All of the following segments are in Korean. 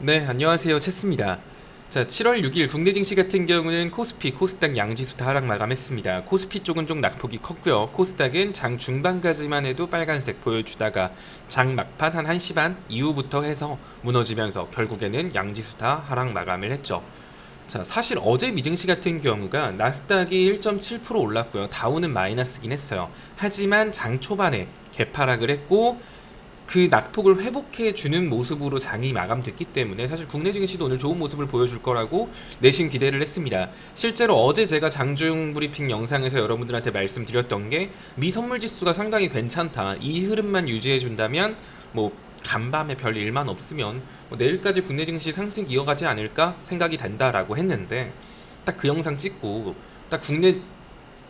네, 안녕하세요. 체스입니다. 자, 7월 6일 국내 증시 같은 경우는 코스피, 코스닥 양지수 다 하락 마감했습니다. 코스피 쪽은 좀 낙폭이 컸고요. 코스닥은 장 중반까지만 해도 빨간색 보여주다가 장 막판 한 1시 반 이후부터 해서 무너지면서 결국에는 양지수 다 하락 마감을 했죠. 자, 사실 어제 미증시 같은 경우가 나스닥이 1.7% 올랐고요. 다우는 마이너스긴 했어요. 하지만 장 초반에 개파락을 했고 그 낙폭을 회복해 주는 모습으로 장이 마감됐기 때문에 사실 국내 증시도 오늘 좋은 모습을 보여줄 거라고 내심 기대를 했습니다. 실제로 어제 제가 장중 브리핑 영상에서 여러분들한테 말씀드렸던 게 미선물 지수가 상당히 괜찮다. 이 흐름만 유지해 준다면 뭐 간밤에 별 일만 없으면 뭐 내일까지 국내 증시 상승 이어가지 않을까 생각이 된다라고 했는데 딱 그 영상 찍고 딱 국내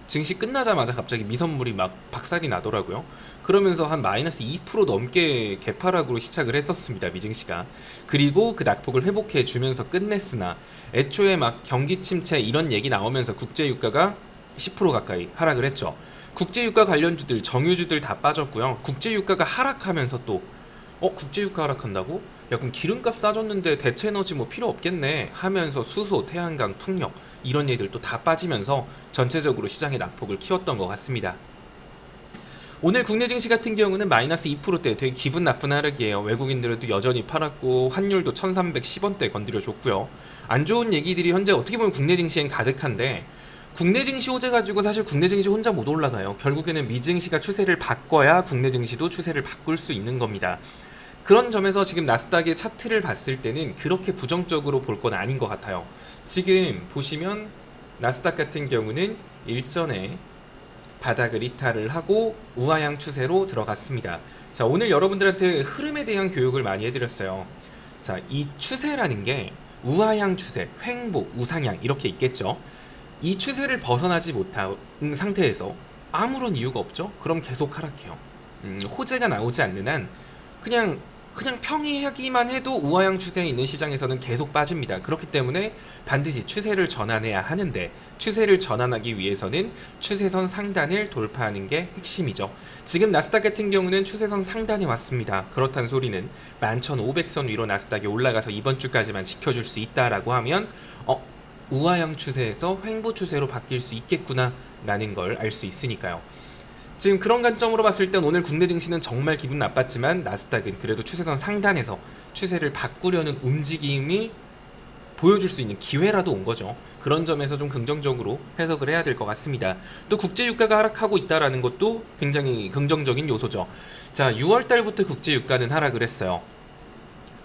증시 끝나자마자 갑자기 미선물이 막 박살이 나더라고요. 그러면서 한 마이너스 2% 넘게 개파락으로 시작을 했었습니다. 미증시가. 그리고 그 낙폭을 회복해 주면서 끝냈으나 애초에 막 경기 침체 이런 얘기 나오면서 국제 유가가 10% 가까이 하락을 했죠. 국제 유가 관련주들 정유주들 다 빠졌고요. 국제 유가가 하락하면서 또 어, 국제 유가 하락한다고? 야, 그럼 기름값 싸졌는데 대체 에너지 뭐 필요 없겠네 하면서 수소, 태양광, 풍력 이런 얘들 또다 빠지면서 전체적으로 시장의 낙폭을 키웠던 것 같습니다. 오늘 국내 증시 같은 경우는 마이너스 2%대 되게 기분 나쁜 하락이에요. 외국인들도 여전히 팔았고 환율도 1310원대 건드려줬고요. 안 좋은 얘기들이 현재 어떻게 보면 국내 증시엔 가득한데 국내 증시 호재 가지고 사실 국내 증시 혼자 못 올라가요. 결국에는 미 증시가 추세를 바꿔야 국내 증시도 추세를 바꿀 수 있는 겁니다. 그런 점에서 지금 나스닥의 차트를 봤을 때는 그렇게 부정적으로 볼 건 아닌 것 같아요. 지금 보시면 나스닥 같은 경우는 일전에 바닥을 이탈을 하고 우하향 추세로 들어갔습니다. 자, 오늘 여러분들한테 흐름에 대한 교육을 많이 해드렸어요. 자, 이 추세라는 게 우하향 추세, 횡보, 우상향 이렇게 있겠죠. 이 추세를 벗어나지 못한 상태에서 아무런 이유가 없죠. 그럼 계속 하락해요. 음, 호재가 나오지 않는 한 그냥 그냥 평이하기만 해도 우하향 추세에 있는 시장에서는 계속 빠집니다. 그렇기 때문에 반드시 추세를 전환해야 하는데 추세를 전환하기 위해서는 추세선 상단을 돌파하는 게 핵심이죠. 지금 나스닥 같은 경우는 추세선 상단에 왔습니다. 그렇다는 소리는 11,500선 위로 나스닥이 올라가서 이번 주까지만 지켜줄 수 있다라고 하면 어 우하향 추세에서 횡보 추세로 바뀔 수 있겠구나 라는 걸 알 수 있으니까요. 지금 그런 관점으로 봤을 땐 오늘 국내 증시는 정말 기분 나빴지만 나스닥은 그래도 추세선 상단에서 추세를 바꾸려는 움직임이 보여줄 수 있는 기회라도 온 거죠. 그런 점에서 좀 긍정적으로 해석을 해야 될 것 같습니다. 또 국제 유가가 하락하고 있다라는 것도 굉장히 긍정적인 요소죠. 자, 6월 달부터 국제 유가는 하락을 했어요.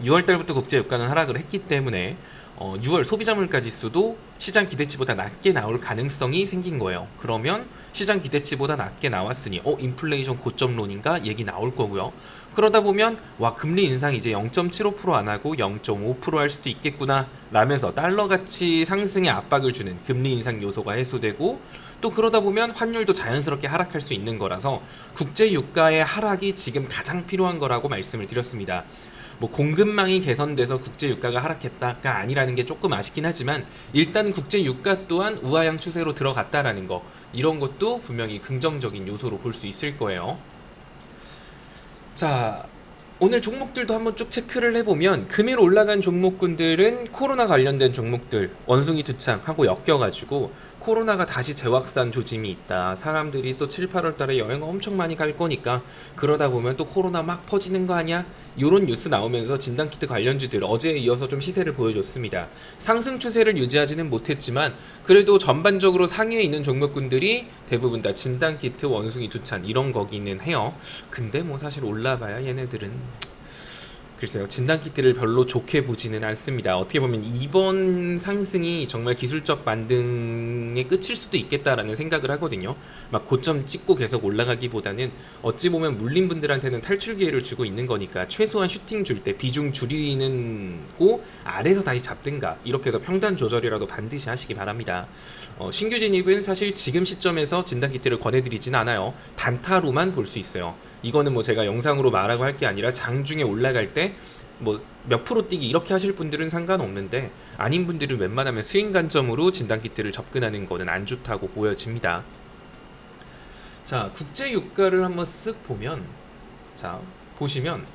6월 달부터 국제 유가는 하락을 했기 때문에 어, 6월 소비자 물가 지수도 시장 기대치보다 낮게 나올 가능성이 생긴 거예요. 그러면 시장 기대치보다 낮게 나왔으니 어 인플레이션 고점론인가 얘기 나올 거고요. 그러다 보면 와 금리 인상 이제 0.75%안 하고 0.5%할 수도 있겠구나 라면서 달러 가치 상승에 압박을 주는 금리 인상 요소가 해소되고 또 그러다 보면 환율도 자연스럽게 하락할 수 있는 거라서 국제 유가의 하락이 지금 가장 필요한 거라고 말씀을 드렸습니다. 뭐 공급망이 개선돼서 국제 유가가 하락했다가 아니라는 게 조금 아쉽긴 하지만 일단 국제 유가 또한 우하향 추세로 들어갔다라는 거 이런 것도 분명히 긍정적인 요소로 볼 수 있을 거예요. 자, 오늘 종목들도 한번 쭉 체크를 해보면 금일 올라간 종목군들은 코로나 관련된 종목들 원숭이 두창 하고 엮여가지고 코로나가 다시 재확산 조짐이 있다. 사람들이 또 7, 8월 달에 여행 엄청 많이 갈 거니까 그러다 보면 또 코로나 막 퍼지는 거 아니야? 이런 뉴스 나오면서 진단키트 관련주들 어제에 이어서 좀 시세를 보여줬습니다. 상승 추세를 유지하지는 못했지만 그래도 전반적으로 상위에 있는 종목군들이 대부분 다 진단키트, 원숭이 두찬 이런 거기는 해요. 근데 뭐 사실 올라봐야 얘네들은 글쎄요 진단 키트를 별로 좋게 보지는 않습니다. 어떻게 보면 이번 상승이 정말 기술적 반등의 끝일 수도 있겠다라는 생각을 하거든요. 막 고점 찍고 계속 올라가기보다는 어찌 보면 물린 분들한테는 탈출 기회를 주고 있는 거니까 최소한 슈팅 줄 때 비중 줄이는 고 아래서 다시 잡든가 이렇게 해서 평단 조절이라도 반드시 하시기 바랍니다. 어, 신규 진입은 사실 지금 시점에서 진단 키트를 권해드리진 않아요. 단타로만 볼 수 있어요. 이거는 뭐 제가 영상으로 말하고 할 게 아니라 장중에 올라갈 때 뭐 몇 프로 뛰기 이렇게 하실 분들은 상관없는데 아닌 분들은 웬만하면 스윙 관점으로 진단 키트를 접근하는 거는 안 좋다고 보여집니다. 자, 국제 유가를 한번 쓱 보면 자, 보시면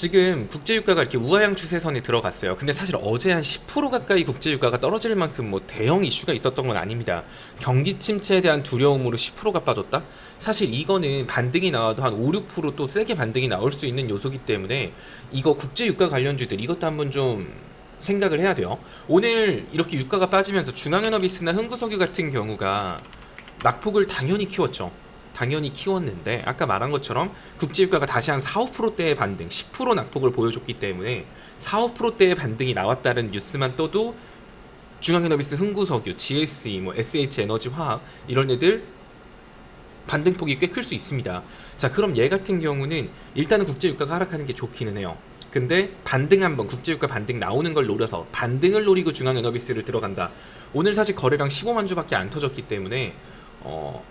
지금 국제유가가 이렇게 우하향 추세선에 들어갔어요. 근데 사실 어제 한 10% 가까이 국제유가가 떨어질 만큼 뭐 대형 이슈가 있었던 건 아닙니다. 경기 침체에 대한 두려움으로 10%가 빠졌다? 사실 이거는 반등이 나와도 한 5, 6%또 세게 반등이 나올 수 있는 요소기 때문에 이거 국제유가 관련주들 이것도 한번 좀 생각을 해야 돼요. 오늘 이렇게 유가가 빠지면서 중앙에너비스나 흥구석유 같은 경우가 낙폭을 당연히 키웠죠. 당연히 키웠는데 아까 말한 것처럼 국제유가가 다시 한 4, 5%대의 반등, 10% 낙폭을 보여줬기 때문에 4, 5%대의 반등이 나왔다는 뉴스만 떠도 중앙에너비스 흥구석유, GSE, 뭐 SH에너지화학 이런 애들 반등폭이 꽤 클 수 있습니다. 자, 그럼 얘 같은 경우는 일단은 국제유가가 하락하는 게 좋기는 해요. 근데 반등 한번 국제유가 반등 나오는 걸 노려서 반등을 노리고 중앙에너비스를 들어간다. 오늘 사실 거래량 15만 주밖에 안 터졌기 때문에 어,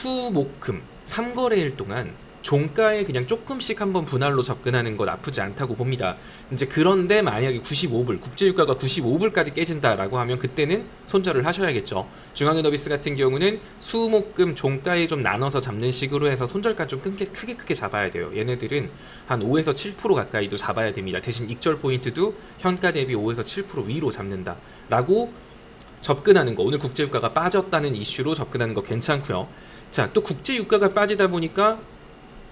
수목금 3거래일 동안 종가에 그냥 조금씩 한번 분할로 접근하는 건 나쁘지 않다고 봅니다. 이제 그런데 만약에 95불, 국제유가가 95불까지 깨진다라고 하면 그때는 손절을 하셔야겠죠. 중앙에너비스 같은 경우는 수목금 종가에 좀 나눠서 잡는 식으로 해서 손절가 좀 크게 크게 크게 잡아야 돼요. 얘네들은 한 5에서 7% 가까이도 잡아야 됩니다. 대신 익절 포인트도 현가 대비 5에서 7% 위로 잡는다라고 접근하는 거. 오늘 국제유가가 빠졌다는 이슈로 접근하는 거 괜찮고요. 자, 또 국제 유가가 빠지다 보니까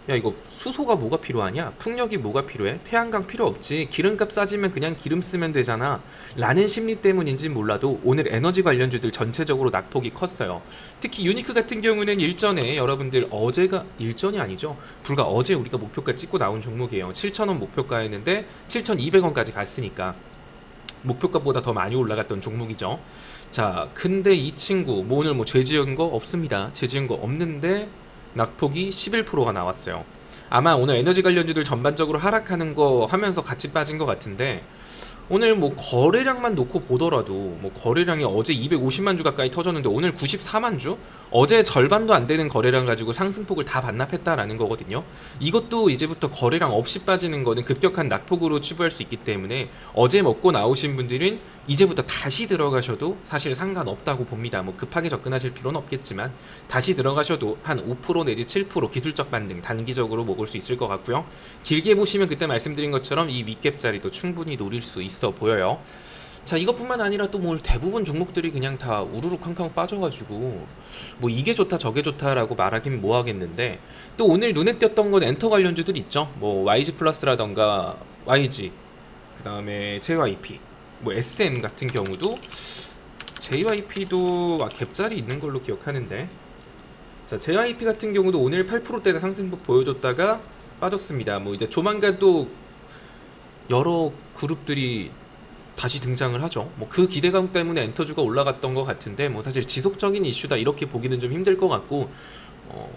야 이거 수소가 뭐가 필요하냐? 풍력이 뭐가 필요해? 태양광 필요 없지. 기름값 싸지면 그냥 기름 쓰면 되잖아. 라는 심리 때문인지 몰라도 오늘 에너지 관련주들 전체적으로 낙폭이 컸어요. 특히 유니크 같은 경우는 일전에 여러분들 어제가 일전이 아니죠. 불과 어제 우리가 목표가 찍고 나온 종목이에요. 7,000원 목표가였는데 7,200원까지 갔으니까 목표가보다 더 많이 올라갔던 종목이죠. 자, 근데 이 친구 뭐 오늘 뭐 죄지은 거 없습니다. 죄지은 거 없는데 낙폭이 11%가 나왔어요. 아마 오늘 에너지 관련주들 전반적으로 하락하는 거 하면서 같이 빠진 것 같은데 오늘 뭐 거래량만 놓고 보더라도 뭐 거래량이 어제 250만 주 가까이 터졌는데 오늘 94만 주? 어제 절반도 안 되는 거래량 가지고 상승폭을 다 반납했다라는 거거든요. 이것도 이제부터 거래량 없이 빠지는 거는 급격한 낙폭으로 추부할 수 있기 때문에 어제 먹고 나오신 분들은 이제부터 다시 들어가셔도 사실 상관없다고 봅니다. 뭐 급하게 접근하실 필요는 없겠지만 다시 들어가셔도 한 5% 내지 7% 기술적 반등 단기적으로 먹을 수 있을 것 같고요. 길게 보시면 그때 말씀드린 것처럼 이 윗갭 자리도 충분히 노릴 수 있어 보여요. 자 이것뿐만 아니라 또 뭐 대부분 종목들이 그냥 다 우르르 캉캉 빠져가지고 뭐 이게 좋다 저게 좋다라고 말하긴 뭐하겠는데 또 오늘 눈에 띄었던 건 엔터 관련주들 있죠 뭐 YG 플러스라던가 YG 그 다음에 JYP 뭐 SM 같은 경우도 JYP도 아, 갭자리 있는 걸로 기억하는데 자 JYP 같은 경우도 오늘 8%대의 상승폭 보여줬다가 빠졌습니다 뭐 이제 조만간 또 여러 그룹들이 다시 등장을 하죠. 뭐 그 기대감 때문에 엔터주가 올라갔던 것 같은데 뭐 사실 지속적인 이슈다 이렇게 보기는 좀 힘들 것 같고 어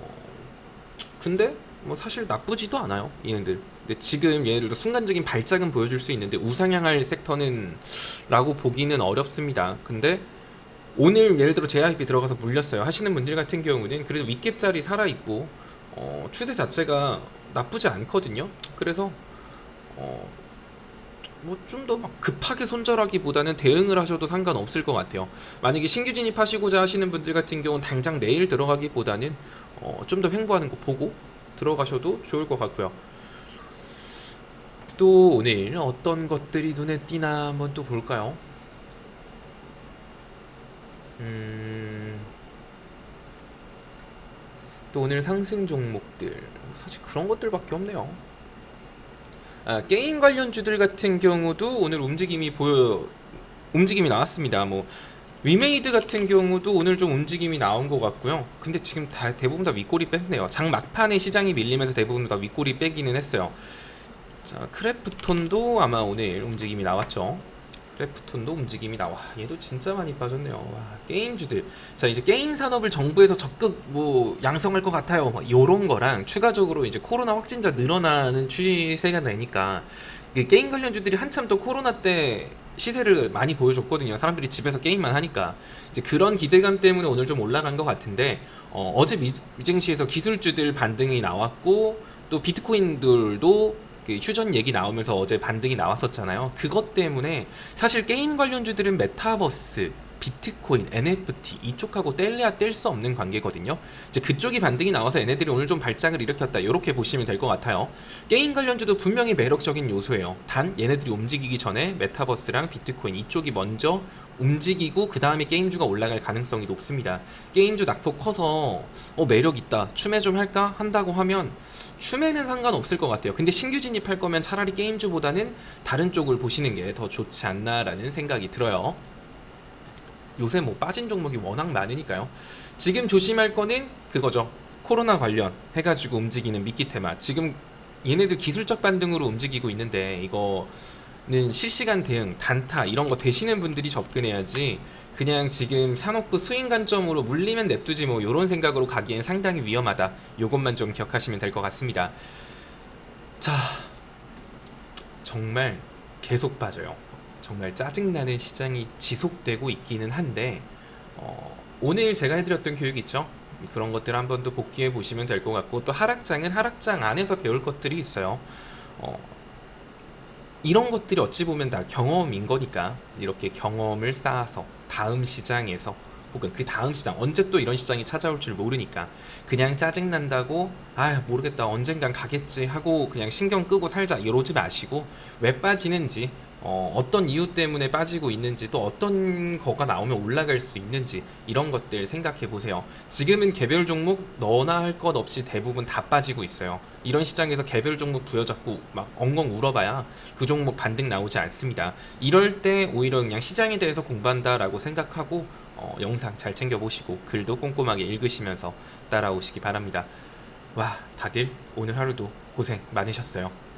근데 뭐 사실 나쁘지도 않아요 얘네들. 근데 지금 얘네들도 순간적인 발작은 보여줄 수 있는데 우상향할 섹터는 라고 보기는 어렵습니다. 근데 오늘 예를 들어 JIP 들어가서 물렸어요 하시는 분들 같은 경우는 그래도 윗갭자리 살아 있고 어, 추세 자체가 나쁘지 않거든요. 그래서 어, 뭐 좀 더 막 급하게 손절하기보다는 대응을 하셔도 상관없을 것 같아요. 만약에 신규 진입하시고자 하시는 분들 같은 경우는 당장 내일 들어가기보다는 어, 좀 더 횡보하는 거 보고 들어가셔도 좋을 것 같고요. 또 오늘 어떤 것들이 눈에 띄나 한번 또 볼까요? 음, 또 오늘 상승 종목들 사실 그런 것들밖에 없네요. 아, 게임 관련주들 같은 경우도 오늘 움직임이 보여 움직임이 나왔습니다. 뭐 위메이드 같은 경우도 오늘 좀 움직임이 나온 것 같고요. 근데 지금 다 대부분 다 윗꼬리 뺐네요. 장 막판에 시장이 밀리면서 대부분 다 윗꼬리 빼기는 했어요. 자 크래프톤도 아마 오늘 움직임이 나왔죠. 크래프톤도 움직임이 나와. 얘도 진짜 많이 빠졌네요. 와, 게임주들. 자, 이제 게임 산업을 정부에서 적극 뭐 양성할 것 같아요. 막 요런 거랑 추가적으로 이제 코로나 확진자 늘어나는 추세가 되니까 게임 관련주들이 한참 또 코로나 때 시세를 많이 보여줬거든요. 사람들이 집에서 게임만 하니까 이제 그런 기대감 때문에 오늘 좀 올라간 것 같은데 어, 어제 미, 미증시에서 기술주들 반등이 나왔고 또 비트코인들도 그 휴전 얘기 나오면서 어제 반등이 나왔었잖아요. 그것 때문에 사실 게임 관련주들은 메타버스 비트코인, NFT 이쪽하고 뗄래야 뗄 수 없는 관계거든요. 이제 그쪽이 반등이 나와서 얘네들이 오늘 좀 발작을 일으켰다. 이렇게 보시면 될 것 같아요. 게임 관련주도 분명히 매력적인 요소예요. 단 얘네들이 움직이기 전에 메타버스랑 비트코인 이쪽이 먼저 움직이고 그 다음에 게임주가 올라갈 가능성이 높습니다. 게임주 낙폭 커서 어 매력 있다. 추매 좀 할까 한다고 하면 추매는 상관없을 것 같아요. 근데 신규 진입할 거면 차라리 게임주보다는 다른 쪽을 보시는 게 더 좋지 않나라는 생각이 들어요. 요새 뭐 빠진 종목이 워낙 많으니까요. 지금 조심할 거는 그거죠. 코로나 관련 해가지고 움직이는 미끼 테마. 지금 얘네들 기술적 반등으로 움직이고 있는데 이거는 실시간 대응, 단타 이런 거 되시는 분들이 접근해야지. 그냥 지금 사놓고 스윙 관점으로 물리면 냅두지 뭐 이런 생각으로 가기엔 상당히 위험하다. 요것만 좀 기억하시면 될 것 같습니다. 자, 정말 계속 빠져요. 정말 짜증나는 시장이 지속되고 있기는 한데 어, 오늘 제가 해드렸던 교육 있죠? 그런 것들 한번 더 복귀해 보시면 될 것 같고 또 하락장은 하락장 안에서 배울 것들이 있어요. 어, 이런 것들이 어찌 보면 다 경험인 거니까 이렇게 경험을 쌓아서 다음 시장에서 혹은 그 다음 시장 언제 또 이런 시장이 찾아올 줄 모르니까 그냥 짜증 난다고 아 모르겠다 언젠간 가겠지 하고 그냥 신경 끄고 살자 이러지 마시고 왜 빠지는지 어, 어떤 이유 때문에 빠지고 있는지 또 어떤 거가 나오면 올라갈 수 있는지 이런 것들 생각해 보세요. 지금은 개별 종목 너나 할 것 없이 대부분 다 빠지고 있어요. 이런 시장에서 개별 종목 부여잡고 막 엉엉 울어봐야 그 종목 반등 나오지 않습니다. 이럴 때 오히려 그냥 시장에 대해서 공부한다라고 생각하고 어, 영상 잘 챙겨보시고 글도 꼼꼼하게 읽으시면서 따라오시기 바랍니다. 와, 다들 오늘 하루도 고생 많으셨어요.